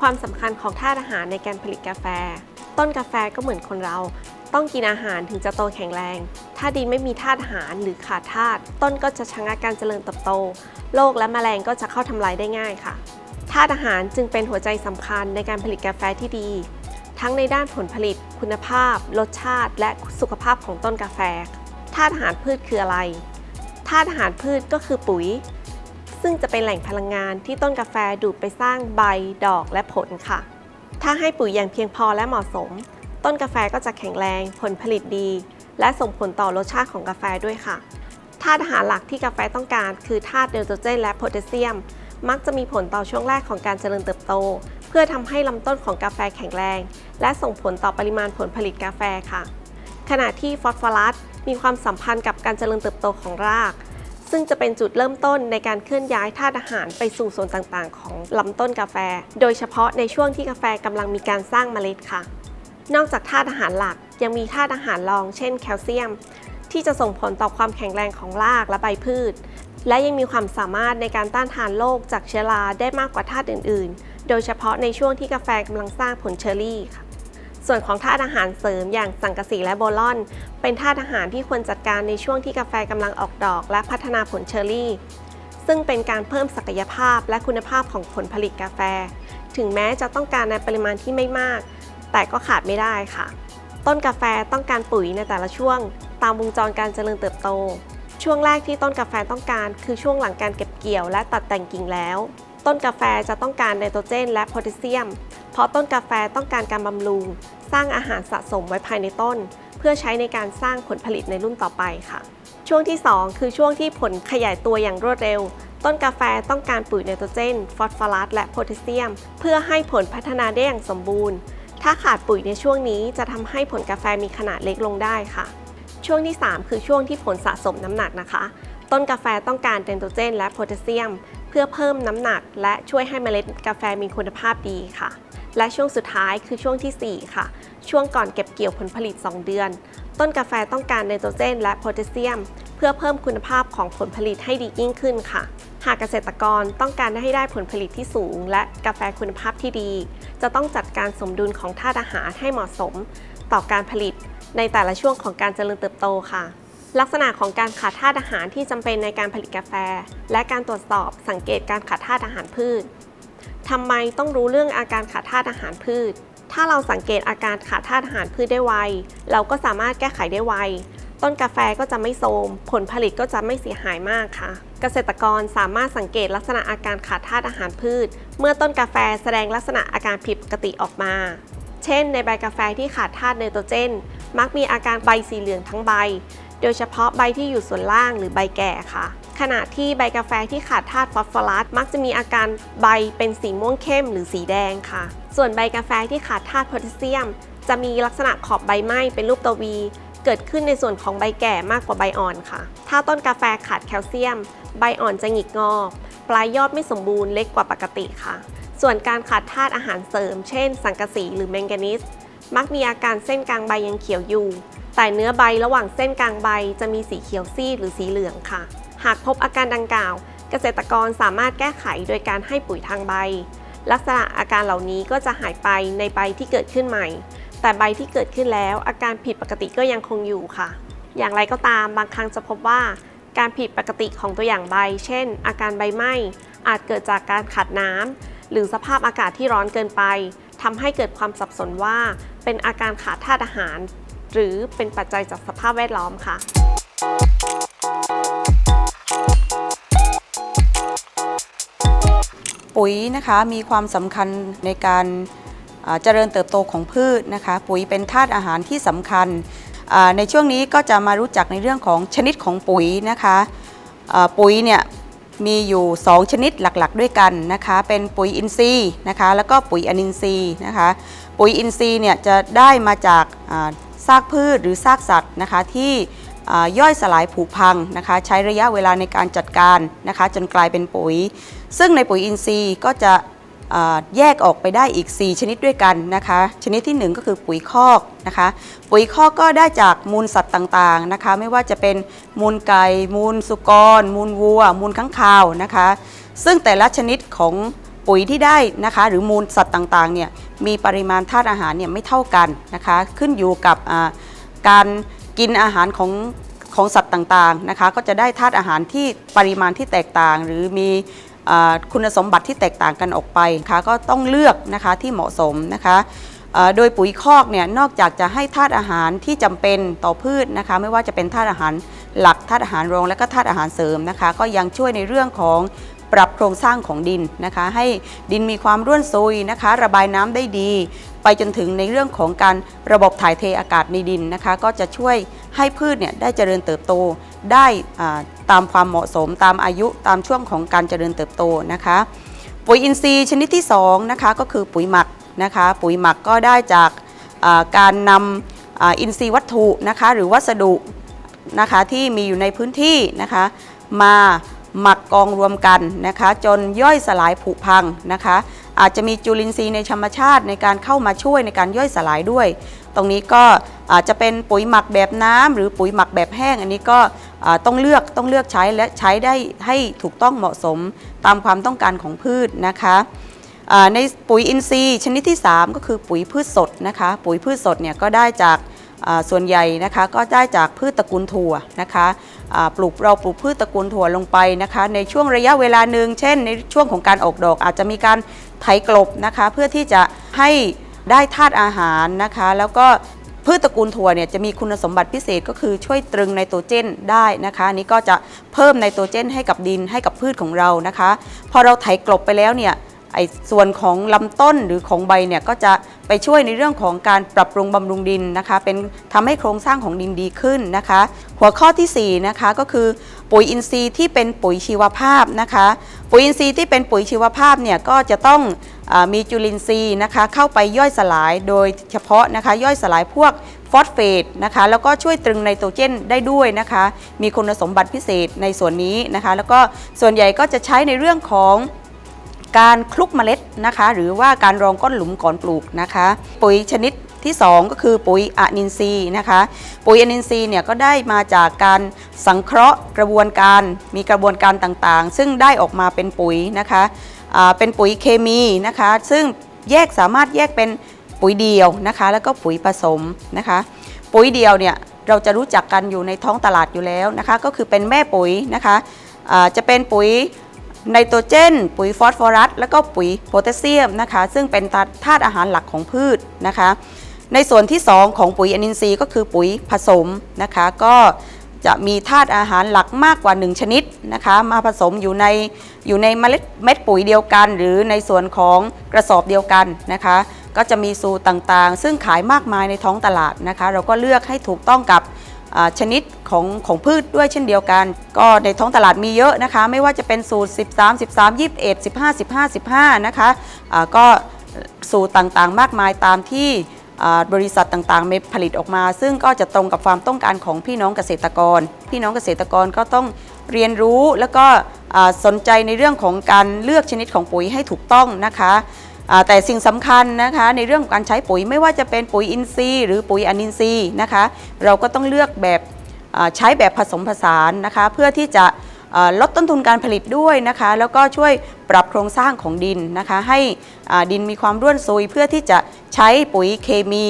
ความสำคัญของธาตุอาหารในการผลิตกาแฟ ต้นกาแฟก็เหมือนคนเรา ต้องกินอาหารถึงจะโตแข็งแรง ถ้าดินไม่มีธาตุอาหารหรือขาดธาตุต้นก็จะชะงักการเจริญเติบโต โรคและแมลงก็จะเข้าทำลายได้ง่ายค่ะธาตุอาหารจึงเป็นหัวใจสำคัญในการผลิตกาแฟที่ดี ทั้งในด้านผลผลิต คุณภาพ รสชาติ และสุขภาพของต้นกาแฟธาตุอาหารพืชคืออะไรธาตุอาหารพืชก็คือปุ๋ย ซึ่งจะเป็นแหล่งพลังงานที่ต้นกาแฟดูดไปสร้างใบ ดอกและผลค่ะ ถ้าให้ปุ๋ยอย่างเพียงพอและเหมาะสม ต้นกาแฟก็จะแข็งแรงผลผลิตดี และส่งผลต่อรสชาติของกาแฟด้วยค่ะธาตุอาหารหลักที่กาแฟต้องการคือธาตุไนโตรเจนและโพแทสเซียม มักจะมีผลต่อช่วงแรกของการเจริญเติบโต เพื่อทำให้ลำต้นของกาแฟแข็งแรง และส่งผลต่อปริมาณผลผลิตกาแฟค่ะ ขณะที่ฟอสฟอรัสมีความสัมพันธ์กับการเจริญเติบโตของราก ซึ่งจะเป็นจุดเริ่มต้นในการเคลื่อนย้ายธาตุอาหารไปสู่ส่วนต่างๆ ของลำต้นกาแฟ โดยเฉพาะในช่วงที่กาแฟกำลังมีการสร้างเมล็ดค่ะ นอกจากธาตุอาหารหลักยังมีธาตุอาหารรอง เช่นแคลเซียม ที่จะส่งผลต่อความแข็งแรงของรากและใบพืช และยังมีความสามารถในการต้านทานโรคจากเชื้อราได้มากกว่าธาตุอื่น ๆ โดยเฉพาะในช่วงที่กาแฟกำลังสร้างผลเชอร์รี่ค่ะ ส่วนของธาตุอาหารเสริมอย่างสังกะสีและโบลอน เป็นธาตุอาหารที่ควรจัดการในช่วงที่กาแฟกำลังออกดอก และพัฒนาผลเชอร์รี่ ซึ่งเป็นการเพิ่มศักยภาพและคุณภาพของผลผลิตกาแฟ ถึงแม้จะต้องการในปริมาณที่ไม่มาก แต่ก็ขาดไม่ได้ค่ะ ต้นกาแฟต้องการปุ๋ยในแต่ละช่วง ตามวงจรการเจริญเติบโต ช่วงแรกที่ต้นกาแฟต้องการคือช่วงหลังการเก็บเกี่ยวและตัดแต่งกิ่งแล้วต้นกาแฟจะต้องการไนโตรเจนและโพแทสเซียม เพราะต้นกาแฟต้องการการบำรุง สร้างอาหารสะสมไว้ภายในต้น เพื่อใช้ในการสร้างผลผลิตในรุ่นต่อไปค่ะ ช่วงที่ 2 คือช่วงที่ผลขยายตัวอย่างรวดเร็ว ต้นกาแฟต้องการปุ๋ยไนโตรเจน ฟอสฟอรัสและโพแทสเซียม เพื่อให้ผลพัฒนาได้อย่างสมบูรณ์ ถ้าขาดปุ๋ยในช่วงนี้จะทำให้ผลกาแฟมีขนาดเล็กลงได้ค่ะ ช่วงที่ 3 คือช่วงที่ผลสะสมน้ำหนักนะคะ ต้นกาแฟต้องการไนโตรเจน และโพแทสเซียม เพื่อเพิ่มน้ำหนัก และช่วยให้เมล็ดกาแฟมีคุณภาพดีค่ะ และช่วงสุดท้ายคือช่วงทีสี่ 4 ค่ะ ช่วงก่อนเก็บเกี่ยวผลผลิต 2 เดือน ต้นกาแฟต้องการไนโตรเจน และโพแทสเซียม เพื่อเพิ่มคุณภาพของผลผลิตให้ดียิ่งขึ้นค่ะ หากเกษตรกรต้องการให้ได้ผลผลิตที่สูง และกาแฟคุณภาพที่ดี จะต้องจัดการสมดุลของธาตุอาหารให้เหมาะสม ต่อการผลิตในแต่ละช่วงของการเจริญเติบโตค่ะ ลักษณะของการขาดธาตุอาหารที่จำเป็นในการผลิตกาแฟ และการตรวจสอบสังเกตการขาดธาตุอาหารพืช ทำไมต้องรู้เรื่องอาการขาดธาตุอาหารพืช ถ้าเราสังเกตอาการขาดธาตุอาหารพืชได้ไว เราก็สามารถแก้ไขได้ไว ต้นกาแฟก็จะไม่โทรมผลผลิตก็จะไม่เสียหายมากค่ะ เกษตรกรสามารถสังเกตลักษณะอาการขาดธาตุอาหารพืช เมื่อต้นกาแฟแสดงลักษณะอาการผิดปกติออกมา เช่น ในใบกาแฟที่ขาดธาตุไนโตรเจน มักมีอาการใบสีเหลืองทั้งใบ โดยเฉพาะใบที่อยู่ส่วนล่างหรือใบแก่ค่ะ ขณะที่ใบกาแฟที่ขาดธาตุฟอสฟอรัสมักจะมีอาการใบเป็นสีม่วงเข้มหรือสีแดงค่ะ ส่วนใบกาแฟที่ขาดธาตุโพแทสเซียม จะมีลักษณะขอบใบไหม้เป็นรูปตัววี เกิดขึ้นในส่วนของใบแก่มากกว่าใบอ่อนค่ะ ถ้าต้นกาแฟขาดแคลเซียม ใบอ่อนจะหงิกงอ ปลายยอดไม่สมบูรณ์เล็กกว่าปกติค่ะ ส่วนการขาดธาตุอาหารเสริม เช่น สังกะสีหรือแมงกานีสมักมีอาการเส้นกลางใบยังเขียวอยู่ แต่เนื้อใบระหว่างเส้นกลางใบจะมีสีเขียวซีดหรือสีเหลืองค่ะ หากพบอาการดังกล่าว เกษตรกรสามารถแก้ไขโดยการให้ปุ๋ยทางใบ ลักษณะอาการเหล่านี้ก็จะหายไปในใบที่เกิดขึ้นใหม่ แต่ใบที่เกิดขึ้นแล้ว อาการผิดปกติก็ยังคงอยู่ค่ะ อย่างไรก็ตามบางครั้งจะพบว่า การผิดปกติของตัวอย่างใบ เช่น อาการใบไหม้อาจเกิดจากการขาดน้ำหรือสภาพอากาศที่ร้อนเกินไปทำให้เกิดความสับสนว่า เป็นอาการขาดธาตุอาหาร หรือเป็นปัจจัยจากสภาพแวดล้อมค่ะ ปุ๋ยนะคะมีความสำคัญในการเจริญเติบโตของพืชนะคะ ปุ๋ยเป็นธาตุอาหารที่สำคัญ ในช่วงนี้ก็จะมารู้จักในเรื่องของชนิดของปุ๋ยนะคะปุ๋ยเนี่ยมีอยู่ 2 ชนิดหลักๆ ด้วยกันนะคะ เป็นปุ๋ยอินทรีย์นะคะ แล้วก็ปุ๋ยอนินทรีย์นะคะ ปุ๋ยอินทรีย์เนี่ยจะได้มาจากซากพืชหรือซากสัตว์นะคะที่ ย่อยสลายผุพังนะคะ ใช้ระยะเวลาในการจัดการนะคะ จนกลายเป็นปุ๋ย ซึ่งในปุ๋ยอินทรีย์ก็จะแยกออกไปได้อีก 4 ชนิดด้วยกันนะคะ ชนิดที่ 1 ก็คือปุ๋ยคอกนะคะ ปุ๋ยคอกก็ได้จากมูลสัตว์ต่างๆนะคะ ไม่ว่าจะเป็นมูลไก่มูลสุกร มูลวัว มูลค้างคาวนะคะ ซึ่งแต่ละชนิดของปุ๋ยที่ได้นะคะ หรือมูลสัตว์ต่างๆเนี่ยมีปริมาณธาตุอาหารเนี่ยไม่เท่ากันนะคะ ขึ้นอยู่กับการ กินอาหารของของสัตว์ต่างๆนะคะก็จะได้ธาตุอาหารที่ปริมาณที่แตกต่าง หรือมีคุณสมบัติที่แตกต่างกันออกไปนะคะก็ต้องเลือกนะคะที่เหมาะสมนะคะโดยปุ๋ยคอกเนี่ยนอกจากจะให้ธาตุอาหารที่จำเป็นต่อพืชนะคะ ไม่ว่าจะเป็นธาตุอาหารหลักธาตุอาหารรองและก็ธาตุอาหารเสริมนะคะ ก็ยังช่วยในเรื่องของปรับโครงสร้างของดินนะคะ ให้ดินมีความร่วนซุยนะคะ ระบายน้ำได้ดี ไปจนถึงในเรื่องของการระบบถ่ายเทอากาศในดินนะคะ ก็จะช่วยให้พืชเนี่ยได้เจริญเติบโตได้ตามความเหมาะสมตามอายุตามช่วงของการเจริญเติบโตนะคะ ปุ๋ยอินทรีย์ชนิดที่2นะคะก็คือปุ๋ยหมักนะคะ ปุ๋ยหมักก็ได้จากการนำอินทรีย์วัตถุนะคะหรือวัสดุนะคะที่มีอยู่ในพื้นที่นะคะมาหมักกองรวมกันนะคะ จนย่อยสลายผุพังนะคะ อาจจะมีจุลินทรีย์ในธรรมชาติในการเข้ามาช่วยในการย่อยสลายด้วย ตรงนี้ก็อาจจะเป็นปุ๋ยหมักแบบน้ำหรือปุ๋ยหมักแบบแห้ง อันนี้ก็ต้องเลือกต้องเลือกใช้และใช้ได้ให้ถูกต้องเหมาะสมตามความต้องการของพืชนะคะในปุ๋ยอินทรีย์ ชนิดที่ 3 ก็คือปุ๋ยพืชสดนะคะปุ๋ยพืชสดเนี่ยก็ได้จากส่วนใหญ่นะคะก็ได้จากพืชตระกูลถั่วนะคะปลูกเราปลูกพืชตระกูลถั่วลงไปนะคะในช่วงระยะเวลาหนึ่งเช่น ในช่วงของการออกดอกอาจจะมีการ ไถกลบนะคะ เพื่อที่จะให้ได้ธาตุอาหารนะคะ แล้วก็พืชตระกูลถั่วเนี่ยจะมีคุณสมบัติพิเศษก็คือช่วยตรึงไนโตรเจนได้นะคะอันนี้ก็จะเพิ่มไนโตรเจนให้กับดินให้กับพืชของเรานะคะ พอเราไถกลบไปแล้วเนี่ย ไอ้ส่วนของลำต้นหรือของใบเนี่ยก็จะไปช่วยในเรื่องของการปรับปรุงบำรุงดินนะคะ เป็นทำให้โครงสร้างของดินดีขึ้นนะคะ หัวข้อที่4นะคะก็คือปุ๋ยอินทรีย์ที่เป็นปุ๋ยชีวภาพนะคะ ปุ๋ยอินทรีย์ที่เป็นปุ๋ยชีวภาพเนี่ยก็จะต้องอมีจุลินทรีย์นะคะเข้าไปย่อยสลายโดยเฉพาะนะคะย่อยสลายพวกฟอสเฟตนะคะแล้วก็ช่วยตรึงไนโตรเจนได้ด้วยนะคะ มีคุณสมบัติพิเศษในส่วนนี้นะคะ แล้วก็ส่วนใหญ่ก็จะใช้ในเรื่องของ การคลุกเมล็ดนะคะ หรือว่าการรองก้นหลุมก่อนปลูกนะคะ ปุ๋ยชนิดที่ 2 ก็คือปุ๋ยอะนินทรีย์นะคะ ปุ๋ยอะนินทรีย์เนี่ยก็ได้มาจากการสังเคราะห์กระบวนการมีกระบวนการต่างๆ ซึ่งได้ออกมาเป็นปุ๋ยนะคะเป็นปุ๋ยเคมีนะคะ ซึ่งแยกสามารถแยกเป็นปุ๋ยเดียวนะคะ แล้วก็ปุ๋ยผสมนะคะ ปุ๋ยเดียวเนี่ยเราจะรู้จักกันอยู่ในท้องตลาดอยู่แล้วนะคะ ก็คือเป็นแม่ปุ๋ยนะคะอ่าจะเป็นปุ๋ย ไนโตรเจน ปุ๋ยฟอสฟอรัส แล้วก็ปุ๋ยโพแทสเซียมนะคะ ซึ่งเป็นธาตุอาหารหลักของพืชนะคะ ในส่วนที่ 2 ของปุ๋ยอนินทรีย์ก็คือปุ๋ยผสมนะคะ ก็จะมีธาตุอาหารหลักมากกว่า 1 ชนิดนะคะ มาผสมอยู่ในอยู่ในเมล็ดเม็ดปุ๋ยเดียวกัน หรือในส่วนของกระสอบเดียวกันนะคะ ก็จะมีสูตรต่างๆ ซึ่งขายมากมายในท้องตลาดนะคะ เราก็เลือกให้ถูกต้องกับ ชนิดของของพืชด้วยเช่นเดียวกัน ก็ในท้องตลาดมีเยอะนะคะ ไม่ว่าจะเป็นสูตร 13 13 21 15 15 15 นะคะอ่าก็สูตรต่างๆ มากมายตามที่บริษัทต่างๆมีผลิตออกมา ซึ่งก็จะตรงกับความต้องการของพี่น้องเกษตรกร พี่น้องเกษตรกรก็ต้องเรียนรู้แล้วก็สนใจในเรื่องของการเลือกชนิดของปุ๋ยให้ถูกต้องนะคะ แต่สิ่งสำคัญนะคะในเรื่องการใช้ปุ๋ยไม่ว่าจะเป็นปุ๋ยอินทรีย์หรือปุ๋ยอนินทรีย์นะคะ เราก็ต้องเลือกแบบใช้แบบผสมผสานนะคะ เพื่อที่จะลดต้นทุนการผลิตด้วยนะคะ แล้วก็ช่วยปรับโครงสร้างของดินนะคะ ให้ดินมีความร่วนซุย เพื่อที่จะใช้ปุ๋ยเคมี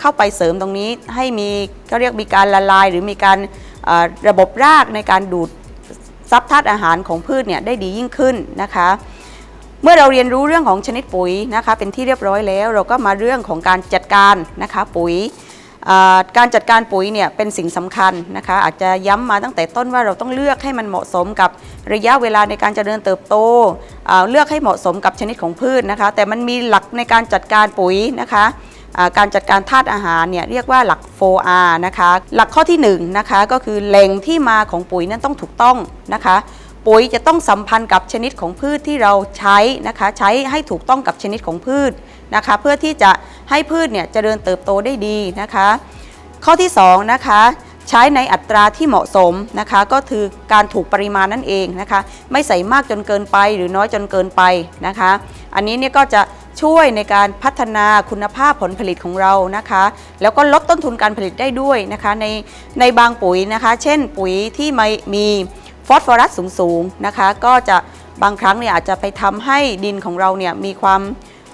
เข้าไปเสริมตรงนี้ ให้มีก็เรียกมีการละลาย หรือมีการระบบรากในการดูดซับธาตุอาหารของพืชเนี่ยได้ดียิ่งขึ้นนะคะ เมื่อเราเรียนรู้เรื่องของชนิดปุ๋ยนะคะเป็นที่เรียบร้อยแล้ว เราก็มาเรื่องของการจัดการนะคะปุ๋ยการจัดการปุ๋ยเนี่ยเป็นสิ่งสำคัญนะคะอาจจะย้ำมาตั้งแต่ต้นว่าเราต้องเลือกให้มันเหมาะสมกับระยะเวลาในการเจริญเติบโตเลือกให้เหมาะสมกับชนิดของพืชนะคะ แต่มันมีหลักในการจัดการปุ๋ยนะคะการจัดการธาตุอาหารเนี่ยเรียกว่าหลัก 4R นะคะ หลักข้อที่1นงนะคะก็คือแหล่งที่มาของปุ๋ยนั้นต้องถูกต้องนะคะ ปุ๋ยจะต้องสัมพันธ์กับชนิดของพืชที่เราใช้นะคะใช้ให้ถูกต้องกับชนิดของพืชนะคะเพื่อที่จะให้พืชเนี่ยจเจริญเติบโตได้ดีนะคะ ข้อที่2นะคะใช้ในอัตราที่เหมาะสมนะคะก็คือการถูกปริมาณนั่นเองนะคะไม่ใส่มากจนเกินไปหรือน้อยจนเกินไปนะคะ อันนี้เนี่ยก็จะช่วยในการพัฒนาคุณภาพผลผลิตของเรานะคะ แล้วก็ลดต้นทุนการผลิตได้ด้วยนะคะในในบางปุ๋ยนะคะ เช่นปุ๋ยที่ไม่มี อสฟอรัสสูงๆนะคะ ก็จะบางครั้งเนี่ยอาจจะไปทำให้ดินของเราเนี่ยมีความ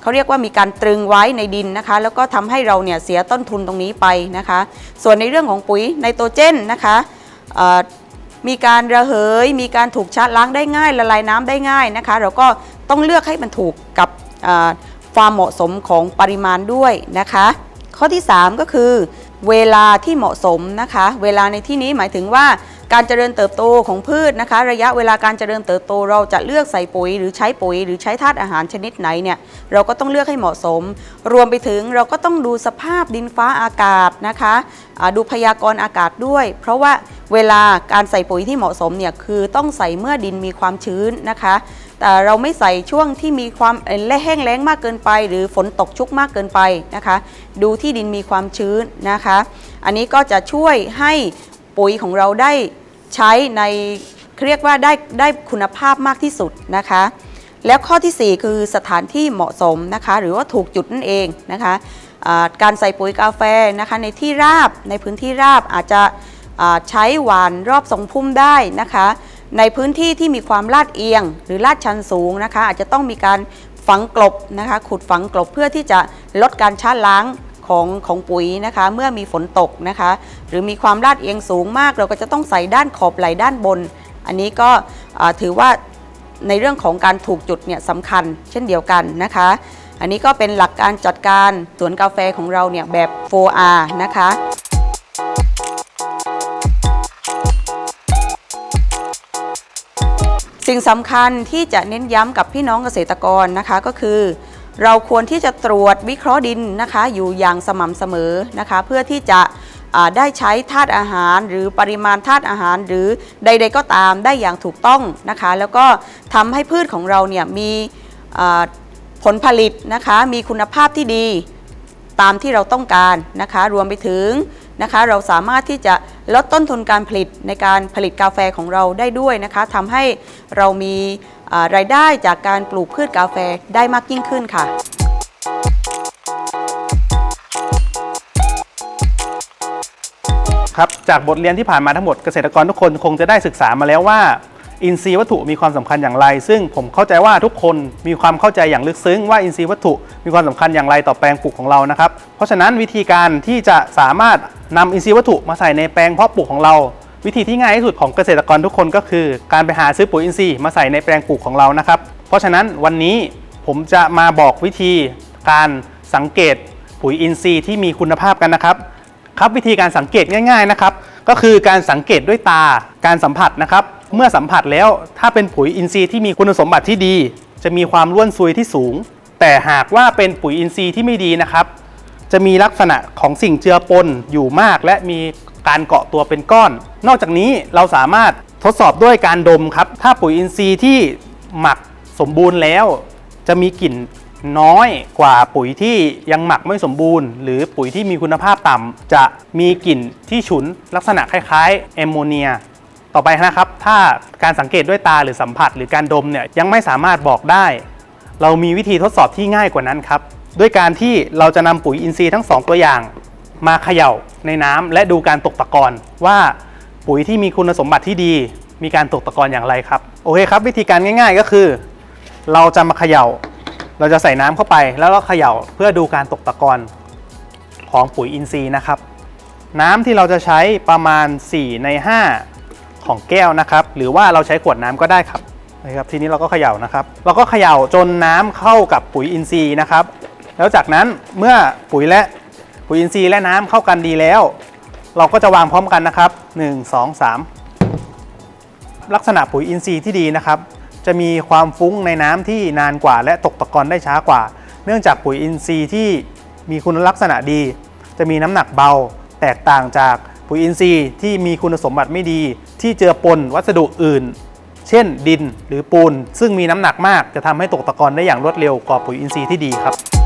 เขาเรียกว่ามีการตรึงไว้ในดินนะคะ แล้วก็ทำให้เราเนี่ยเสียต้นทุนตรงนี้ไปนะคะ ส่วนในเรื่องของปุ๋ยไนโตรเจนนะคะมีการระเหย มีการถูกชะล้างได้ง่าย ละลายน้ำได้ง่ายนะคะ เราก็ต้องเลือกให้มันถูกกับความเหมาะสมของปริมาณด้วยนะคะ ข้อที่ 3 ก็คือ เวลาที่เหมาะสมนะคะ เวลาในที่นี้หมายถึงว่า การเจริญเติบโตของพืชนะคะ ระยะเวลาการเจริญเติบโต เราจะเลือกใส่ปุ๋ย หรือใช้ปุ๋ย หรือใช้ธาตุอาหารชนิดไหนเนี่ยเราก็ต้องเลือกให้เหมาะสม รวมไปถึงเราก็ต้องดูสภาพดินฟ้าอากาศนะคะดูพยากรณ์อากาศด้วย เพราะว่าเวลาการใส่ปุ๋ยที่เหมาะสมเนี่ยคือต้องใส่เมื่อดินมีความชื้นนะคะ แต่เราไม่ใส่ช่วงที่มีความแห้งแล้งมากเกินไป หรือฝนตกชุกมากเกินไปนะคะ ดูที่ดินมีความชื้นนะคะ อันนี้ก็จะช่วยให้ ปุ๋ยของเราได้ใช้ในเรียกว่าได้ได้คุณภาพมากที่สุดนะคะ แล้วข้อทีสี่4 คือสถานที่เหมาะสมนะคะ หรือว่าถูกจุดนั่นเองนะคะอ่าการใส่ปุ๋ยกาแฟนะคะในที่ราบในพื้นที่ราบอาจจะใช้หวานรอบทรงพุ่มได้นะคะ ในพื้นที่ที่มีความลาดเอียง หรือลาดชันสูงนะคะ อาจจะต้องมีการฝังกลบนะคะ ขุดฝังกลบเพื่อที่จะลดการชะล้าง ของของปุ๋ยนะคะ เมื่อมีฝนตกนะคะ หรือมีความลาดเอียงสูงมาก เราก็จะต้องใส่ด้านขอบไหลด้านบน อันนี้ก็ถือว่าในเรื่องของการถูกจุดเนี่ยสำคัญเช่นเดียวกันนะคะ อันนี้ก็เป็นหลักการจัดการสวนกาแฟของเราเนี่ยแบบ 4R นะคะสิ่งสำคัญที่จะเน้นย้ำกับพี่น้องเกษตรกรนะคะก็คือ เราควรที่จะตรวจวิเคราะห์ดินนะคะอยู่อย่างสม่ำเสมอนะคะเพื่อที่จะได้ใช้ธาตุอาหาร หรือปริมาณธาตุอาหาร หรือใด ๆ ก็ตามได้อย่างถูกต้องนะคะ แล้วก็ทำให้พืชของเราเนี่ยมีผลผลิตนะคะมีคุณภาพที่ดีตามที่เราต้องการนะคะรวมไปถึงนะคะเราสามารถที่จะลดต้นทุนการผลิตในการผลิตกาแฟของเราได้ด้วยนะคะทำให้เรามี รายได้จากการปลูกพืชกาแฟได้มากยิ่งขึ้นค่ะครับจากบทเรียนที่ผ่านมาทั้งหมดเกษตรกรทุกคนคงจะได้ศึกษามาแล้วว่า อินทรีย์วัตถุมีความสำคัญอย่างไร ซึ่งผมเข้าใจว่าทุกคนมีความเข้าใจอย่างลึกซึ้งว่าอินทรีย์วัตถุมีความสำคัญอย่างไรต่อแปลงปลูกของเรานะครับเพราะฉะนั้นวิธีการที่จะสามารถนำอินทรีย์วัตถุมาใส่ในแปลงเพาะปลูกของเรา วิธีที่ง่ายที่สุดของเกษตรกรทุกคนก็คือ การไปหาซื้อปุ๋ยอินทรีย์มาใส่ในแปลงปลูกของเรานะครับ เพราะฉะนั้นวันนี้ผมจะมาบอกวิธีการสังเกตปุ๋ยอินทรีย์ที่มีคุณภาพกันนะครับ ครับวิธีการสังเกตง่าย ๆนะครับ ก็คือการสังเกตด้วยตาการสัมผัสนะครับ เมื่อสัมผัสแล้วถ้าเป็นปุ๋ยอินทรีย์ที่มีคุณสมบัติที่ดี จะมีความร่วนซุยที่สูง แต่หากว่าเป็นปุ๋ยอินทรีย์ที่ไม่ดีนะครับ จะมีลักษณะของสิ่งเจือปนอยู่มาก และมี การเกาะตัวเป็นก้อน นอกจากนี้เราสามารถทดสอบด้วยการดมครับ ถ้าปุ๋ยอินทรีย์ที่หมักสมบูรณ์แล้ว จะมีกลิ่นน้อยกว่าปุ๋ยที่ยังหมักไม่สมบูรณ์ หรือปุ๋ยที่มีคุณภาพต่ำจะมีกลิ่นที่ฉุนลักษณะคล้ายๆแอมโมเนีย ต่อไปนะครับ ถ้าการสังเกตด้วยตาหรือสัมผัส หรือการดมเนี่ยยังไม่สามารถบอกได้ เรามีวิธีทดสอบที่ง่ายกว่านั้นครับ ด้วยการที่เราจะนำปุ๋ยอินทรีย์ทั้งสองตัวอย่าง มาเขย่า ในน้ำและดูการตกตะกอนว่าปุ๋ยที่มีคุณสมบัติที่ดี มีการตกตะกอนอย่างไรครับโอเคครับ วิธีการง่าย ๆ ก็คือ เราจะมาเขย่า เราจะใส่น้ำเข้าไป แล้วก็เขย่าเพื่อดูการตกตะกอนของปุ๋ยอินทรีย์นะครับ น้ำที่เราจะใช้ประมาณ 4 ใน 5 ของแก้วนะครับ หรือว่าเราใช้ขวดน้ำก็ได้ครับนะครับทีนี้เราก็เขย่านะครับ เราก็เขย่าจนน้ำเข้ากับปุ๋ยอินทรีย์นะครับ แล้วจากนั้นเมื่อปุ๋ยและ ปุ๋ยอินทรีย์และน้ำเข้ากันดีแล้ว เราก็จะวางพร้อมกันนะครับ 1 2 3 ลักษณะปุ๋ยอินทรีย์ที่ดีนะครับ จะมีความฟุ้งในน้ำที่นานกว่า และตกตะกอนได้ช้ากว่า เนื่องจากปุ๋ยอินทรีย์ที่มีคุณลักษณะดี จะมีน้ำหนักเบา แตกต่างจากปุ๋ยอินทรีย์ที่มีคุณสมบัติไม่ดี ที่เจือปนวัสดุอื่น เช่น ดินหรือปูน ซึ่งมีน้ำหนักมากจะทำให้ตกตะกอนได้อย่างรวดเร็วกว่าปุ๋ยอินทรีย์ที่ดีครับ